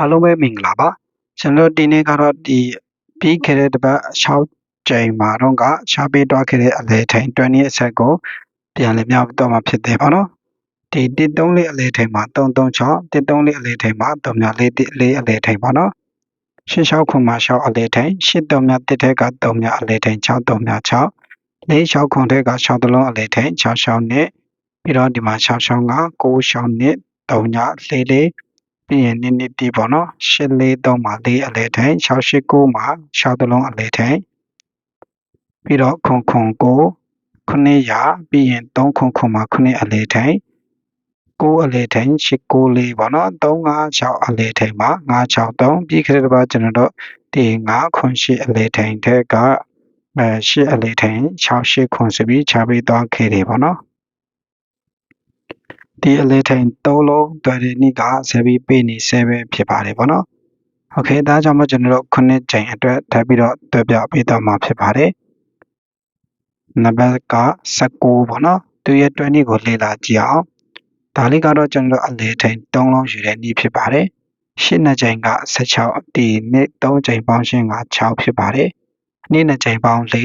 အားလုံးပဲမင်္ဂလာပါကျွန်တော်ဒီနေ့ကတော့ဒီပြီးခဲ့တဲ့တစ်ပတ်6ချိန်မှာတော့ကရှားပေးတော့ခဲ့တဲ့အလဲထိန်20အဆက်ကိုပြန်လည်မြောက်တော့မှာဖြစ်တယ်ပေါ့နော်ဒီ134အလဲထိန်မှာ336 134အလဲထိန်မှာ344အလဲထိန်ပေါ့နော်86ခုမှာ6အလဲထိန်83တစ်ထက်က3အလဲထိန်636 46ခုထက်က6တလုံးအလဲထိန်66နဲ့ပြီးတော့ဒီမှာ665 96နဲ့344 ပြီးရင်နည်းနည်းတီးပေါ့နော်843မှာ4အလဲထိုင်689မှာ6တလုံးအလဲထိုင်ပြီးတော့ခွန်ခွန်ကို900ပြီးရင်3ခွန်ခွန်မှာ9အလဲထိုင်9အလဲထိုင်894ပေါ့နော်356အလဲထိုင်မှာ963ပြီးခဲ့တဲ့ဘာကျွန်တော်တို့ဒီ9ခွန်8အလဲထိုင်ထက်ကအဲ8အလဲထိုင်68ခွန်ဆိုပြီးခြားပေးသွားခဲ့တယ်ပေါ့နော် ဒီအလဲထိန်၃လုံး Dynamic ကဆက်ပြီးပေးနေဆဲပဲဖြစ်ပါတယ်ပေါ့နော်။ Okay ဒါကြောင့်မို့ကျွန်တော်တို့9ချိန်အတွက်ထပ်ပြီးတော့တွက်ပြပေးသွားမှာဖြစ်ပါတယ်။နံပါတ်က16ပေါ့နော်။သူရဲ့ 20ကိုလေ့လာကြည့်အောင်။ဒါလေးကတော့ကျွန်တော်တို့အလဲထိန်၃လုံးယူတဲ့နည်းဖြစ်ပါတယ်။ရှင်းနှစ်ချိန်က16ဒီနှစ်3ချိန်ပေါင်းရှင်းက6ဖြစ်ပါတယ်။နေ့နှစ်ချိန်ပေါင်း၄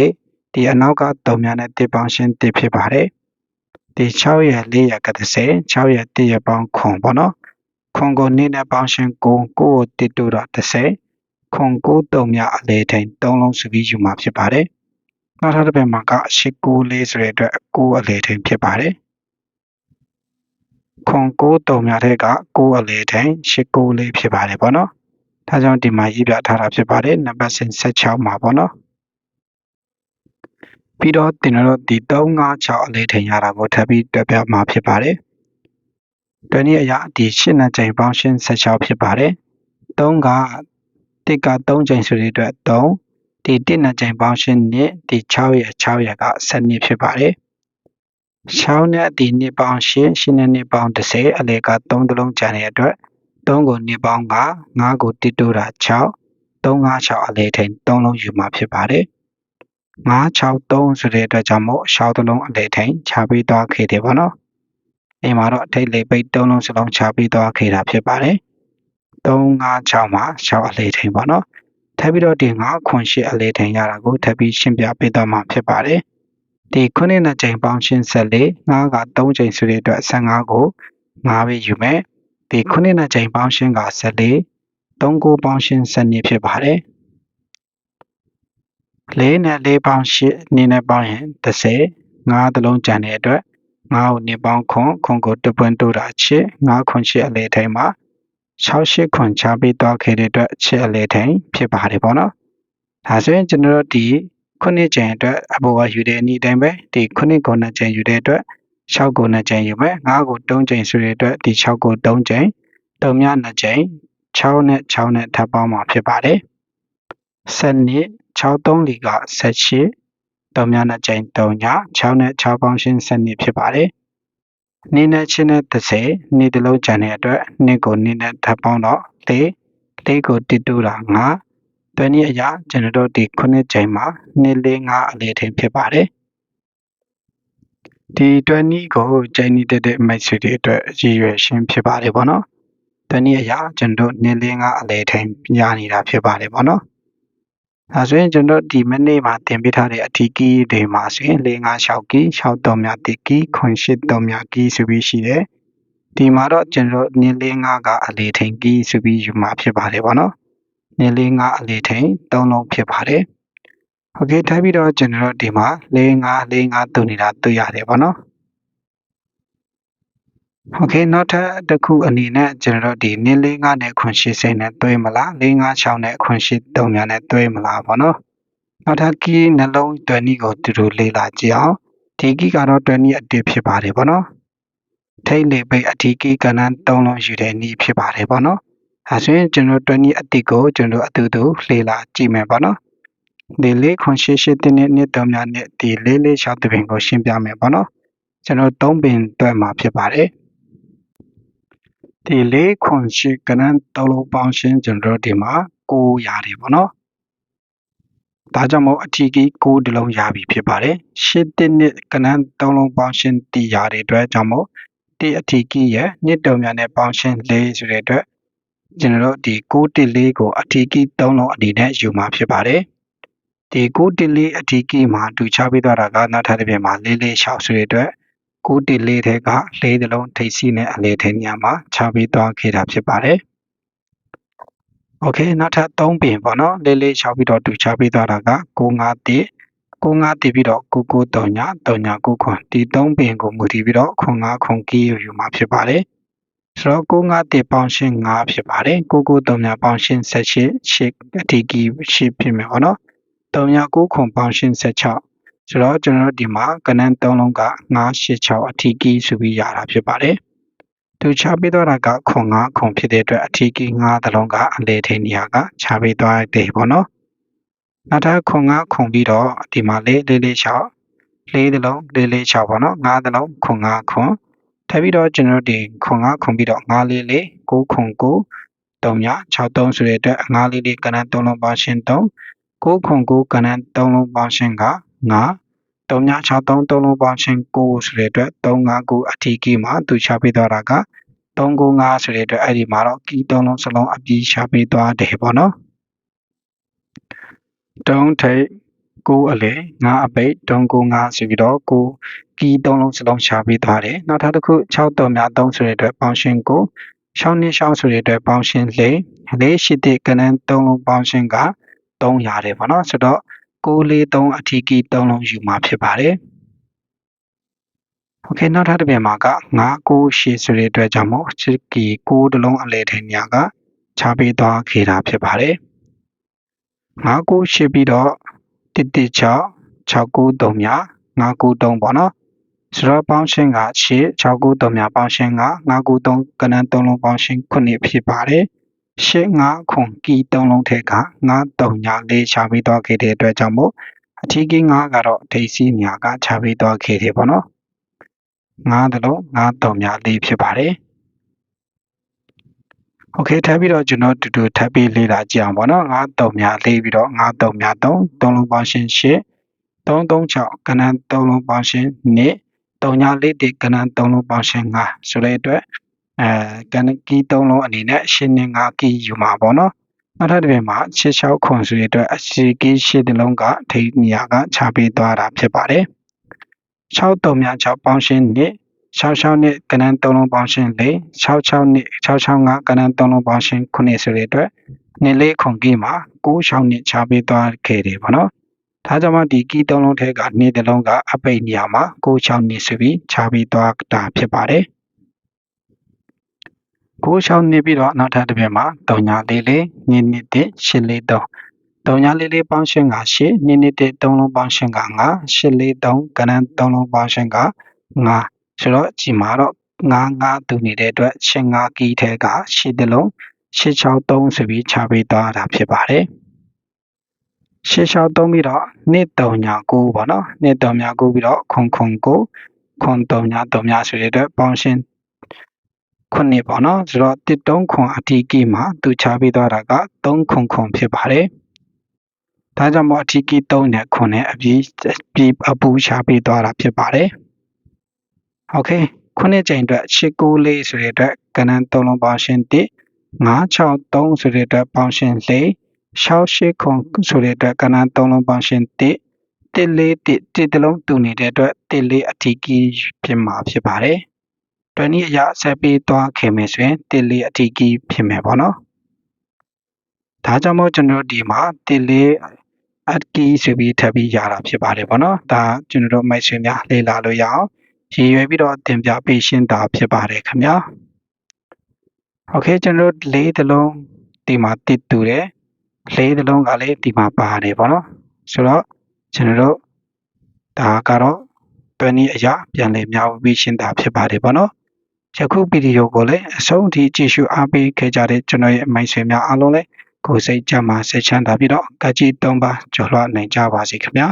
ဒီအနောက်က3များနဲ့တစ်ပေါင်းရှင်းတစ်ဖြစ်ပါတယ် ဒီ6ရက်4ရက်က30 6ရက်1ရက်ပေါင်းခွန်ပေါ့နော်ခွန်ကိုနေ့နဲ့ပေါင်းရှင်း9 9ကိုတစ်တူတော့30ခွန်9 3မြအလေထိန်3လုံးစုပြီးယူမှာဖြစ်ပါတယ်နောက်ထပ်တစ်ပတ်မှာက894ဆိုတဲ့အတွက်9အလေထိန်ဖြစ်ပါတယ်ခွန်9 3မြတဲ့က9အလေထိန်894ဖြစ်ပါတယ်ပေါ့နော်ဒါကြောင့်ဒီမှာရေးပြထားတာဖြစ်ပါတယ်နံပါတ်16မှာပေါ့နော် ပြီးတော့တင်တော့ဒီ356အလေးထိန်ရတာကိုထပ်ပြီးတွက်ပြမှာဖြစ်ပါတယ်။တွဲနည်းအရာဒီ8နှစ်ချိန်ပေါင်းရှင်း16ဖြစ်ပါတယ်။3ကတစ်က3ချိန်ဆိုတဲ့အတွက်3ဒီ1နှစ်ချိန်ပေါင်းရှင်းနှစ်ဒီ6ရ6ရက7နှစ်ဖြစ်ပါတယ်။6နဲ့ဒီနှစ်ပေါင်းရှင်းရှင်းနဲ့နှစ်ပေါင်း30အလဲက3တလုံးကျန်တဲ့အတွက်3ကိုနှစ်ပေါင်းက9ကိုတစ်တိုးတာ6 356အလဲထိန်3လုံးယူမှာဖြစ်ပါတယ်။ 963ဆိုတဲ့အတွက်ကြောင့်မို့ရှောက်တစ်လုံးအလေထိန်ခြားပြီးသွားခဲ့တယ်ပေါ့နော်။အိမ်မှာတော့အထိတ်လေးပိတ်သုံးလုံးစလုံးခြားပြီးသွားခဲ့တာဖြစ်ပါတယ်။356မှာရှောက်အလေထိန်ပေါ့နော်။ထပ်ပြီးတော့ဒီ9ခွန်8အလေထိန်ရတာကိုထပ်ပြီးရှင်းပြပေးသွားမှာဖြစ်ပါတယ်။ဒီခုနှစ်နှစ်ချိန်ပေါင်းရှင်းဆက်လေး9က3ချိန်ဆိုတဲ့အတွက်15ကို9ပဲယူမယ်။ဒီခုနှစ်နှစ်ချိန်ပေါင်းရှင်းက14 3ကိုပေါင်းရှင်း7နှစ်ဖြစ်ပါတယ်။ ၄နဲ့၄ပေါင်း၈နည်းနဲ့ပေါင်းရင်30 5တလုံးကျန်တဲ့အတွက်9ကိုနည်းပေါင်းခွန်ခွန်ကိုတပွင့်တိုးတာချစ်9ခွန်8အလဲထိန်မှာ68ခွန်ချပေးသွားခဲ့တဲ့အတွက်ချစ်အလဲထိန်ဖြစ်ပါတယ်ပေါ့နော်ဒါဆိုရင်ကျွန်တော်တို့ဒီခုနှစ်ကျန်အတွက်အပေါ်ကယူတဲ့အနေတိုင်းပဲဒီခုနှစ်ကိုနှစ်ကျန်ယူတဲ့အတွက်6ကိုနှစ်ကျန်ယူမယ်9ကို3ကျန်ဆိုတဲ့အတွက်ဒီ6ကို3ကျန်တုံမြ2ကျန်6နဲ့6နဲ့ထပ်ပေါင်းမှာဖြစ်ပါတယ် 7နှစ်6-3လီက18သုံးများနဲ့ချိန်3ည6နဲ့6ပေါင်းရှင်းစနစ်ဖြစ်ပါတယ်။နေ့နဲ့ချင်းနဲ့30နေ့တစ်လုံးကျန်တဲ့အတွက်နေ့ကိုနေ့နဲ့ထပ်ပေါင်းတော့၄၄ကိုတစ်တူတာ9တွဲနည်းအရာကျွန်တော်တို့ဒီ9ချိန်မှာနေ့၄5အလေးထိန်ဖြစ်ပါတယ်။ဒီတွဲနည်းကိုချိန်နည်းတဲ့မိတ်ဆွေတွေအတွက်ရည်ရွယ်ရှင်းဖြစ်ပါတယ်ပေါ့နော်။တွဲနည်းအရာကျွန်တော်တို့နေ့၄5အလေးထိန်ရနေတာဖြစ်ပါတယ်ပေါ့နော်။ ဒါဆိုရင်ကျွန်တော်ဒီမနေ့မှာတင်ပေးထားတဲ့အထီးကီးတွေမှာဆိုရင်၄၅6ကီး6တော်မြတ်1ကီး9 8မြတ်ကီးဆိုပြီးရှိတယ်။ဒီမှာတော့ကျွန်တော်နင်း၄5ကအလေထိန်ကီးဆိုပြီးယူမှာဖြစ်ပါတယ်ပေါ့နော်။နင်း၄5အလေထိန်၃လုံးဖြစ်ပါတယ်။ Okay ထားပြီးတော့ကျွန်တော်ဒီမှာ၄5 4 5တုံနေတာတွေ့ရတယ်ပေါ့နော်။ โอเคနောက်ထပ်တစ်ခုအနေနဲ့ကျွန်တော်တို့ဒီနင်းလေး9နဲ့ခွန်80နဲ့တွဲမလား456နဲ့ခွန်83များနဲ့တွဲမလားပေါ့နော်နောက်ထပ်ကီးနှလုံးတွဲနည်းကိုတူတူလေ့လာကြည့်အောင်ဒီကီးကတော့တွဲနည်းအတစ်ဖြစ်ပါတယ်ပေါ့နော်ထိတ်လေပိတ်အထီးကီးကဏ္ဍ3လုံးယူတဲ့နည်းဖြစ်ပါတယ်ပေါ့နော်အဲဆိုရင်ကျွန်တော်တွဲနည်းအတစ်ကိုကျွန်တော်အတူတူလေ့လာကြည့်မယ်ပေါ့နော်ဒီလေးခွန်88တင်းနဲ့နှစ်3များနဲ့ဒီလေးလေး6တပင်ကိုရှင်းပြမယ်ပေါ့နော်ကျွန်တော်3ပင်တွဲမှာဖြစ်ပါတယ် ဒီလေးခွန်ရှိကနန်းတလုံးပေါင်းရှင်းကျွန်တော်ဒီမှာ9ရတယ်ပေါ့နော်ဒါကြောင့်မို့အထီးကြီး9တလုံးရပြီဖြစ်ပါတယ်ရှစ်တစ်နှစ်ကနန်း3လုံးပေါင်းရှင်းတည်ရတဲ့အတွက်ကြောင့်မို့ဒီအထီးကြီးရဲ့နှစ်တုံများနဲ့ပေါင်းရှင်း4ဆိုတဲ့အတွက်ကျွန်တော်တို့ဒီ914ကိုအထီးကီး3လုံးအနေနဲ့ယူမှာဖြစ်ပါတယ်ဒီ914အထီးကီးမှာတူချပေးသွားတာကနောက်ထပ်တစ်ပြင်မှာ446ဆိုတဲ့အတွက် ကိုတီလေးထဲကလေးနှလုံးထိပ်စီးနဲ့အလေထဲညမှာချပေးသွားခဲ့တာဖြစ်ပါတယ်။ Okay နောက်ထပ်3ပင်ပေါ့နော်လေးလေးချပြီးတော့တူချပေးသွားတာက9 5 1ကိုငါတည်ပြီးတော့ကိုကိုတုံညာတုံညာကိုခွန်ဒီ3ပင်ကိုမူတည်ပြီးတော့ခွန်ငါခွန်ကီယူယူမှာဖြစ်ပါတယ်ဆိုတော့ကိုငါတေပေါင်းရှင်း9ဖြစ်ပါတယ်ကိုကိုတုံညာပေါင်းရှင်း16 8အတီကီ8ဖြစ်မယ်ပေါ့နော်တုံညာကိုခွန်ပေါင်းရှင်း16 ဆိုတော့ကျွန်တော်တို့ဒီမှာကနန်း3လုံးက986အထီးကီးဆိုပြီးရတာဖြစ်ပါတယ်သူချပေးသွားတာကခွန်9ခွန်ဖြစ်တဲ့အတွက်အထီးကီး9တလုံးကအလေထိန်နေရာကချပေးသွားတယ်ပေါ့နော်နောက်ထပ်ခွန်9ခွန်ပြီးတော့ဒီမှာလေးလေးလေး6လေးတလုံးလေးလေး6ပေါ့နော်9တလုံးခွန်9ခွန်ထပ်ပြီးတော့ကျွန်တော်တို့ဒီခွန်9ခွန်ပြီးတော့9လေးလေး9ခွန်9 3ည63ဆိုတဲ့အတွက်9လေးလေးကဏ္ဍ3လုံးပေါင်းရှင်း3 9ခွန်9ကဏ္ဍ3လုံးပေါင်းရှင်းက 9 3ည63 3လုံးပေါင်းရှင်း9ဆိုတဲ့အတွက်359အထီးကီမှာသူချပေးသွားတာက395ဆိုတဲ့အတွက်အဲ့ဒီမှာတော့ကီ3လုံးစလုံးအပြီးချပေးသွားတယ်ပေါ့နော်တုံးထိတ်ကိုအလေငါအပိတ်တုံးကိုငါဆိုပြီးတော့ကိုကီသုံးလုံးစလုံးရှာပေးသွားတယ်နောက်ထပ်တစ်ခု6တော်များ3ဆိုတဲ့အတွက်ပေါင်းရှင်းကို6နှစ်6ဆိုတဲ့အတွက်ပေါင်းရှင်းလေလေးရှိတဲ့ကနန်း3လုံးပေါင်းရှင်းက3ရတယ်ပေါ့နော်ဆိုတော့ 643အထိကီ3လုံးယူမှာဖြစ်ပါတယ်။ Okay နောက်ထပ်တစ်ပြန်မှာက998ဆိုတဲ့အတွက်ကြောင့်မို့ချစ်ကီ6တလုံးအလဲထိုင်များကခြားပေးသွားခဲ့တာဖြစ်ပါတယ်။998ပြီးတော့116 693များ993ပေါ့နော်။ဆိုတော့ပေါင်းရှင်းက6 693များပေါင်းရှင်းက993ကဏ္ဍ3လုံးပေါင်းရှင်း9ဖြစ်ပါတယ်။ ရှင်း9ခွန်ကီ3လုံးထဲက9 3ည4ချပြီးတော့ခဲ့တဲ့အတွက်ကြောင့်မို့အထီးကီး9ကတော့ဒိတ်စီညာကချပြီးတော့ခဲ့တယ်ပေါ့နော်9တလုံး9 3ည4ဖြစ်ပါတယ်โอเคထပ်ပြီးတော့ကျွန်တော်တူတူထပ်ပြီးလေ့လာကြည့်အောင်ပေါ့နော်9 3များလေးပြီးတော့9 3များ3 3လုံးပေါင်းရှင်း8 3 3 6ကဏ္ဍ3လုံးပေါင်းရှင်း2 3ညာလေးတိကဏ္ဍ3လုံးပေါင်းရှင်း5ဆိုတဲ့အတွက် အဲကဏ္ဍကီး3လုံးအနေနဲ့ရှင်းနေ5ကီးယူမှာပေါ့နော်နောက်ထပ်တစ်ပြင်မှာ66ခွန်ဆိုတဲ့အတွက်အစီကီး8တလုံးကထိနေရာကခြာပေးသွားတာဖြစ်ပါတယ်6 3များ6ပေါင်းရှင်း2 66နှစ်ကဏ္ဍ3လုံးပေါင်းရှင်း4 66နှစ်665ကဏ္ဍ3လုံးပေါင်းရှင်း9ဆိုတဲ့အတွက်နှစ်လေးခုံကီးမှာ96နှစ်ချပေးသွားခဲ့တယ်ပေါ့နော်။ဒါကြောင့်မှဒီကီး3လုံးထဲကနှစ်တလုံးကအပိတ်နေရာမှာ96နှစ်ဆိုပြီးချပေးသွားတာဖြစ်ပါတယ်။ 96နှစ်ပြီးတော့နောက်ထပ်တစ်ပြက်မှာ3ညာလေးလေးနှစ်နှစ်တစ်843 3ညာလေးလေးပေါင်းရှင်းက8နှစ်နှစ်တစ်3လုံးပေါင်းရှင်းက9 843ကဏ္ဍ3လုံးပေါင်းရှင်းက9ဆိုတော့ဒီမှာတော့9 9တူနေတဲ့အတွက်ရှင်း9ကီးထဲကရှစ်တလုံး663ဆိုပြီးခြာပေးသွားတာဖြစ်ပါတယ်663ပြီးတော့နှစ်3ညာ9ပေါ့နော်နှစ်3ညာ9ပြီးတော့ခွန်ခွန်9ခွန်3ညာ3ညာဆိုတဲ့အတွက်ပေါင်းရှင်း ခုနှစ်ပေါ့နော်ဆိုတော့တစ်တုံးခွန်အထီးကီမှာသူချပေးသွားတာက3ခွန်ခွန်ဖြစ်ပါတယ်ဒါကြောင့်မို့အထီးကီ3နဲ့ခွန်နဲ့အပြီးပြီးအပူချပေးသွားတာဖြစ်ပါတယ်โอเคခုနှစ်ကြိမ်အတွက်894ဆိုတဲ့အတွက်ကဏ္ဍ3လုံးပေါင်းရှင်း1 563ဆိုတဲ့အတွက်ပေါင်းရှင်း4 68ခုဆိုတဲ့အတွက်ကဏ္ဍ3လုံးပေါင်းရှင်း1 141တစ်တလုံးတူနေတဲ့အတွက်14အထီးကြီးဖြစ်မှာဖြစ်ပါတယ်။ တွင်ဒီအရာဆက်ပြီးသွားခင်မယ်ဆိုရင်တစ်လေးအထိကြီးဖြစ်မယ်ပေါ့နော်။ဒါကြောင့်မို့ကျွန်တော်ဒီမှာတစ်လေးအကီဆိုပြီးထပ်ပြီးရတာဖြစ်ပါတယ်ပေါ့နော်။ဒါကျွန်တော်တို့မိုက်ဆွေများလေ့လာလို့ရအောင်ရည်ရွယ်ပြီးတော့သင်ပြပေးရှင်းတာဖြစ်ပါတယ်ခင်ဗျာ။ Okay ကျွန်တော်တို့လေးသလုံးဒီမှာတစ်တူတယ်။လေးသလုံးကလည်းဒီမှာပါတယ်ပေါ့နော်။ဆိုတော့ကျွန်တော်တို့ဒါကတော့တွင်ဒီအရာပြန်လည်များပြီးရှင်းတာဖြစ်ပါတယ်ပေါ့နော်။ ယခုဗီဒီယိုကိုလည်းအဆုံးထိကြည့်ရှုအားပေးခဲ့ကြတဲ့ကျွန်တော်ရဲ့အမိုင်းဆွေများအားလုံးလည်းကိုယ်စိတ်ကြမှာစိတ်ချမ်းသာပြီးတော့ကကြည်သုံးပါကြော်လွှတ်နိုင်ကြပါစေခင်ဗျာ